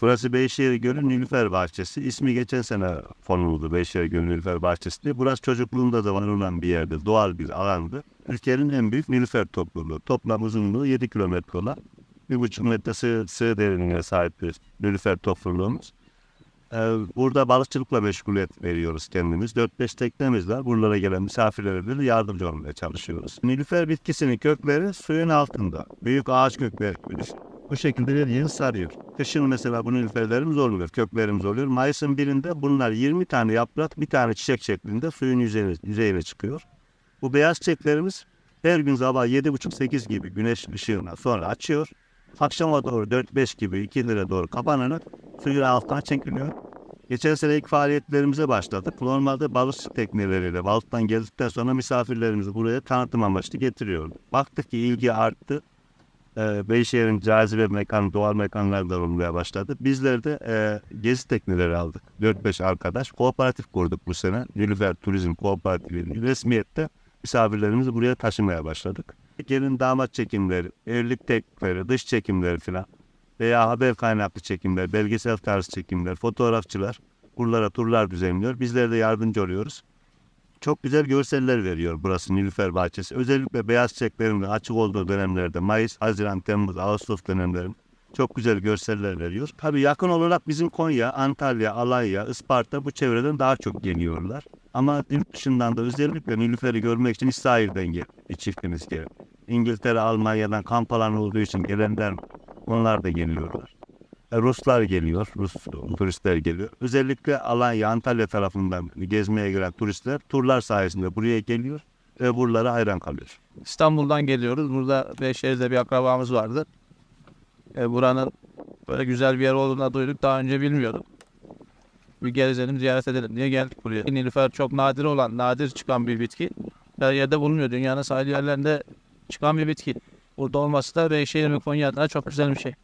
Burası Beyşehir Gölü Nilüfer Bahçesi. İsmi geçen sene konuldu Beyşehir Gölü Nilüfer Bahçesi diye. Burası çocukluğumda da var olan bir yerdi. Doğal bir alandı. Türkiye'nin en büyük Nilüfer topluluğu. Toplam uzunluğu 7 kilometre olan bir buçuk metre sığ, sığ derinliğine sahip bir Nilüfer topluluğumuz. Ee, burada balıkçılıkla meşguliyet veriyoruz kendimiz. 4-5 teknemiz var. Buralara gelen misafirlere de yardımcı olmaya çalışıyoruz. Nilüfer bitkisinin kökleri suyun altında. Büyük ağaç kökleri. Bu şekilde yıl sarıyor. Kışın mesela bu nilüferlerimiz oluyor, köklerimiz oluyor. Mayıs'ın birinde bunlar 20 tane yaprak, bir tane çiçek şeklinde suyun yüzeyine, yüzeyine çıkıyor. Bu beyaz çiçeklerimiz her gün sabah 7.30-8 gibi güneş ışığına sonra açıyor. Akşama doğru 4-5 gibi 2 lira doğru kapanarak suyun altına çekiliyor. Geçen sene ilk faaliyetlerimize başladık. Normalde balıkçı tekneleriyle balıktan geldikten sonra misafirlerimizi buraya tanıtım amaçlı getiriyoruz. Baktık ki ilgi arttı. Ee, Beyşehir'in cazibe mekan, doğal mekanlar da olmaya başladı. Bizler de e, gezi tekneleri aldık. 4-5 arkadaş. Kooperatif kurduk bu sene. Nilüfer Turizm Kooperatifi resmiyette misafirlerimizi buraya taşımaya başladık. Gelin damat çekimleri, evlilik teklifleri, dış çekimleri falan veya haber kaynaklı çekimler, belgesel tarzı çekimler, fotoğrafçılar buralara turlar düzenliyor. Bizler de yardımcı oluyoruz. Çok güzel görseller veriyor burası Nilüfer Bahçesi. Özellikle beyaz çiçeklerin açık olduğu dönemlerde Mayıs, Haziran, Temmuz, Ağustos dönemlerin çok güzel görseller veriyor. Tabii yakın olarak bizim Konya, Antalya, Alanya, Isparta bu çevreden daha çok geliyorlar. Ama yurt dışından da özellikle Nilüfer'i görmek için İsrail'den gel çiftimiz geliyor. İngiltere, Almanya'dan kamp alanı olduğu için gelenler onlar da geliyorlar. E, Ruslar geliyor, Rus turistler geliyor. Özellikle Alanya, Antalya tarafından gezmeye gelen turistler turlar sayesinde buraya geliyor ve buralara hayran kalıyor. İstanbul'dan geliyoruz. Burada Beyşehir'de bir akrabamız vardı. E, buranın böyle güzel bir yer olduğunu duyduk. Daha önce bilmiyorduk. Bir gezelim, ziyaret edelim diye geldik buraya. Nilüfer çok nadir olan, nadir çıkan bir bitki. Her yerde bulunmuyor. Dünyanın sahil yerlerinde çıkan bir bitki. Burada olması da Beyşehir ve Konya adına çok güzel bir şey.